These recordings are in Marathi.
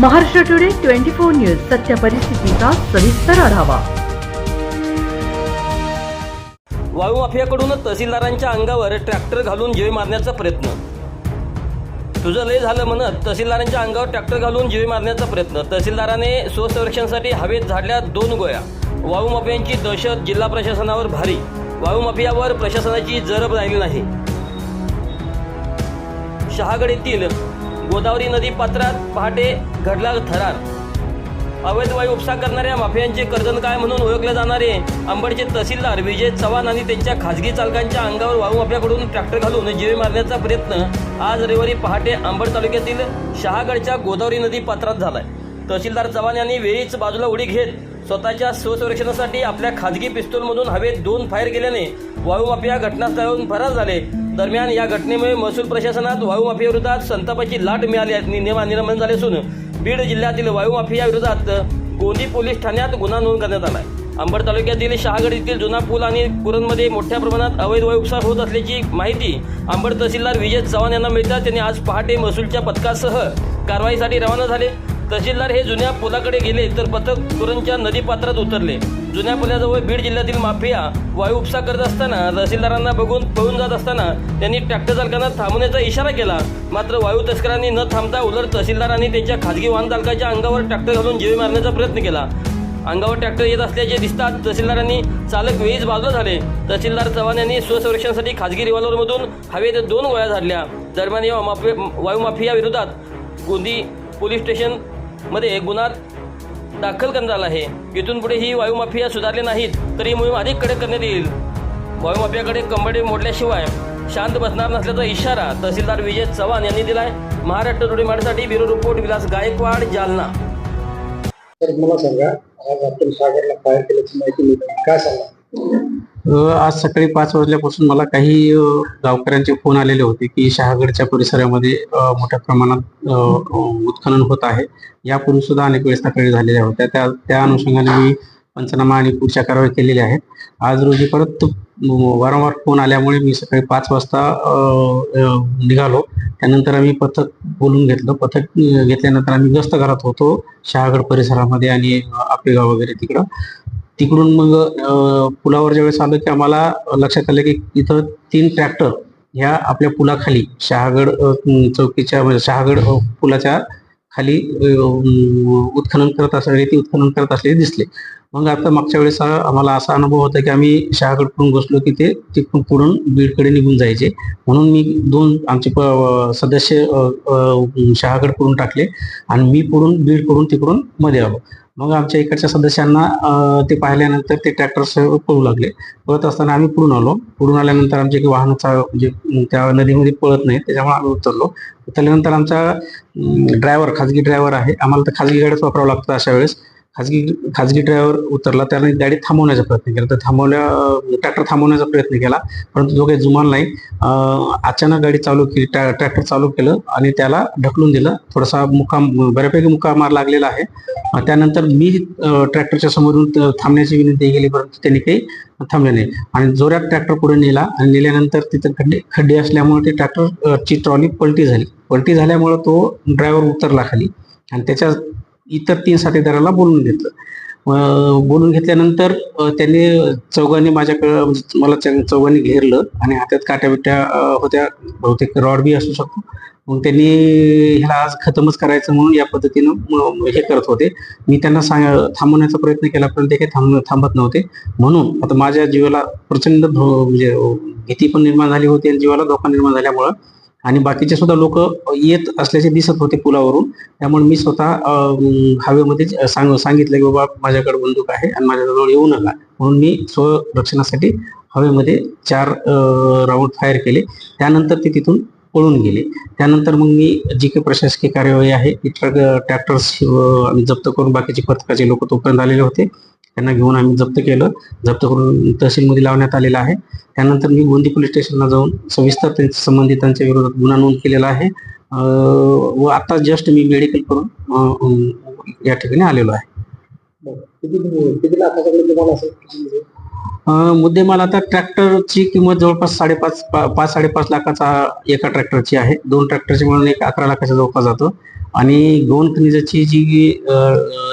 Maharashtra today twenty four news सत्य परिस्थितीचा सविस्तर आढावा. वाळू माफियाकडून तहसीलदारांच्या अंगावर ट्रॅक्टर घालून जीवे मारण्याचा प्रयत्न. तुझं लय झालं म्हणत तहसीलदारांच्या अंगावर ट्रॅक्टर घालून जीवे मारण्याचा प्रयत्न. तहसीलदाराने स्वसंरक्षणासाठी हवेत झाडल्या दोन गोळ्या. वाळू माफियांची दहशत जिल्हा प्रशासनावर भारी. वाळू माफियावर प्रशासनाची जरब राहिली नाही. शहागड येथील गोदावरी नदी पात्रात पहाटे घडला थरार. अवैध वायू उपसा करणाऱ्या माफियांचे कर्जन काय म्हणून ओळखले जाणारे? अंबडचे तहसीलदार विजय चव्हाण आणि त्यांच्या खासगी चालकांच्या अंगावर वाळू माफियाकडून ट्रॅक्टर घालून जीवे मारण्याचा प्रयत्न आज रविवारी पहाटे अंबड तालुक्यातील शहागडच्या गोदावरी नदी पात्रात झालाय. तहसीलदार चव्हाण यांनी वेळीच बाजूला उडी घेत स्वतःच्या स्वसंरक्षणासाठी आपल्या खाजगी पिस्तूलमधून हवेत दोन फायर केल्याने वाळूमाफिया घटनास्थळावरून फरार झाले. दरम्यान या घटनेमुळे महसूल प्रशासनात वाळूमाफियाविरोधात संतापाची लाट मिळाली आहे- निर्माण झाले असून बीड जिल्ह्यातील वायू विरोधात गोंदी पोलीस ठाण्यात गुन्हा नोंद करण्यात आला अंबड तालुक्यातील शहागड येथील जुना पूल आणि कुरणमध्ये मोठ्या प्रमाणात अवैध वायुपसार होत असल्याची माहिती अंबड तहसीलदार विजय चव्हाण यांना मिळतात त्यांनी आज पहाटे महसूलच्या पथकासह कारवाईसाठी रवाना झाले. तहसीलदार हे जुन्या पुलाकडे गेले तर पथक कुरणच्या नदीपात्रात उतरले. जुन्या पुलाजवळ बीड जिल्ह्यातील माफिया वायू उपसा करत असताना तहसीलदारांना बघून पळून जात असताना त्यांनी ट्रॅक्टर चालकांना थांबण्याचा इशारा केला. मात्र वायू तस्करांनी न थांबता उलट तहसीलदारांनी त्यांच्या खाजगी वाहन चालकाच्या अंगावर ट्रॅक्टर घालून जीवे मारण्याचा प्रयत्न केला. अंगावर ट्रॅक्टर येत असल्याचे दिसतात तहसीलदारांनी चालक वेळीच बाजूला झाले. तहसीलदार चव्हाण यांनी स्वसंरक्षणासाठी खाजगी रिव्हॉल्वरमधून हवेत दोन गोळ्या झाडल्या. दरम्यान या माफि वायू माफिया विरोधात गोंदी पोलीस स्टेशन मध्ये गुन्हा दाखल करण्यात आला आहे. इथून पुढे ही वायुमाफिया सुधारली सुधारले नाहीत तर ही मोहीम अधिक कडक करण्यात येईल. वायुमाफियाकडे कंबडे मोडल्याशिवाय शांत बसणार नसल्याचा इशारा तहसीलदार विजय चव्हाण यांनी दिलाय. महाराष्ट्र रुढीमाडीसाठी ब्युरो रिपोर्ट विलास गायकवाड जालना. तर मला सांगा आज आपण सागरला फायर केल्याची माहिती मिळते काय सांगा? आज सकाळी पाच वाजल्यापासून मला काही गावकऱ्यांचे फोन आलेले होते की शहागडच्या परिसरामध्ये मोठ्या प्रमाणात उत्खनन होत आहे. यापूर्वी सुद्धा अनेक वेळेस तक्रारी झालेल्या होत्या. त्या त्या अनुषंगाने मी पंचनामा आणि पुढच्या कारवाई केलेल्या आहेत. आज रोजी परत वारंवार फोन आल्यामुळे मी सकाळी पाच वाजता निघालो. त्यानंतर आम्ही पथक बोलून घेतलं. पथक घेतल्यानंतर आम्ही गस्त घरात होतो. शहागड परिसरामध्ये आणि आपेगाव वगैरे तिकडं. तिकडून मग पुलावर ज्यावेळेस आलं की आम्हाला लक्षात आलं की इथं तीन ट्रॅक्टर ह्या आपल्या पुलाखाली शहागड चौकीच्या म्हणजे शहागड पुलाच्या खाली उत्खनन करत असले ती उत्खनन करत असलेले दिसले. मग आता मागच्या वेळेस आम्हाला असा अनुभव होता की आम्ही शहागडकडून बसलो की ते तिकडून पुढून बीडकडे निघून जायचे. म्हणून मी दोन आमचे प- सदस्य शहागड अ, शहागडकडून टाकले आणि मी पुढून बीडकडून तिकडून मध्ये आलो. मग आमच्या इकडच्या सदस्यांना ते पाहिल्यानंतर ते ट्रॅक्टर पळू लागले. पळत असताना आम्ही पुढून आलो. पुढून आल्यानंतर आमचे की वाहनाचा म्हणजे त्या नदीमध्ये पळत नाही त्याच्यामुळे आम्ही उतरलो. उतरल्यानंतर आमचा ड्रायव्हर खाजगी ड्रायव्हर आहे. आम्हाला तर खाजगी गाड्याच वापरावं लागतं अशा वेळेस. खाजगी खाजगी ड्रायव्हर उतरला त्याने गाडी थांबवण्याचा प्रयत्न केला. तर थांबवल्या ट्रॅक्टर थांबवण्याचा प्रयत्न केला परंतु जो काही जुमान नाही. अचानक गाडी चालू केली ट्रॅक्टर चालू केलं आणि त्याला ढकलून दिलं. थोडासा मुकाम बऱ्यापैकी मुकामार लागलेला आहे. त्यानंतर मी ट्रॅक्टरच्या समोरून थांबण्याची विनंती केली परंतु त्यांनी काही थांबले नाही. आणि जोरात ट्रॅक्टर पुढे नेला आणि नेल्यानंतर तिथं खड्डे खड्डे असल्यामुळे ते ट्रॅक्टरची ट्रॉली पलटी झाली. पलटी झाल्यामुळे तो ड्रायव्हर उतरला खाली आणि त्याच्या इतर तीन साथीदाराला बोलून घेतलं. बोलून घेतल्यानंतर त्यांनी चौघांनी माझ्याकडं म्हणजे मला चौघांनी घेरलं आणि हातात काट्या बिट्या होत्या. बहुतेक रॉड बी असू शकतो. मग त्यांनी ह्याला आज खतमच करायचं म्हणून या पद्धतीनं हे करत होते. मी त्यांना सांग थांबवण्याचा प्रयत्न केला पण ते काही थांब थांबत नव्हते. म्हणून आता माझ्या जीवाला प्रचंड म्हणजे भीती पण निर्माण झाली होती आणि जीवाला धोका निर्माण झाल्यामुळं आणि बाकीचे सुद्धा लोक येत असल्याचे दिसत होते पुलावरून. त्यामुळे मी स्वतः हवेमध्ये सांग सांगितलं की बाबा माझ्याकडे बंदूक आहे आणि माझ्याजवळ येऊ नका. म्हणून मी स्वरक्षणासाठी हवेमध्ये चार राऊंड फायर केले. त्यानंतर ते तिथून पळून गेले. त्यानंतर मग मी जी काही प्रशासकीय कार्यवाही आहे ती ट्रक ट्रॅक्टर्स आम्ही जप्त करून बाकीचे पथकाचे लोक तोपर्यंत आलेले होते. त्यांना घेऊन आम्ही जप्त केलं. जप्त करून तहसीलमध्ये लावण्यात आलेलं आहे. त्यानंतर मी गोंदी पोलीस स्टेशनला जाऊन सविस्तर त्यांच्या संबंधितांच्या विरोधात गुन्हा नोंद केलेला आहे. व आता जस्ट मी मेडिकल करून या ठिकाणी आलेलो आहे. मुद्देमाल आता ट्रॅक्टरची किंमत जवळपास साडेपाच पाच साडेपाच लाखाचा एका ट्रॅक्टरची आहे. दोन ट्रॅक्टरची मिळून एक अकरा लाखाच्या जवळपास जातो. आणि गौण खनिजाची जी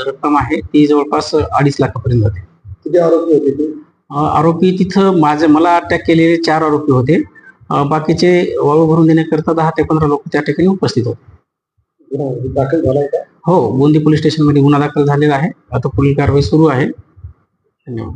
रक्कम आहे ती जवळपास अडीच लाखापर्यंत जाते. किती आरोपी होते ते? आरोपी तिथं माझे मला अटॅक केलेले चार आरोपी होते. बाकीचे वाळू भरून देण्याकरता दहा ते पंधरा लोक त्या ठिकाणी उपस्थित होते. दाखल झालाय का? हो गोंदी पोलीस स्टेशनमध्ये गुन्हा दाखल झालेला आहे. आता पुढील कारवाई सुरू आहे. धन्यवाद.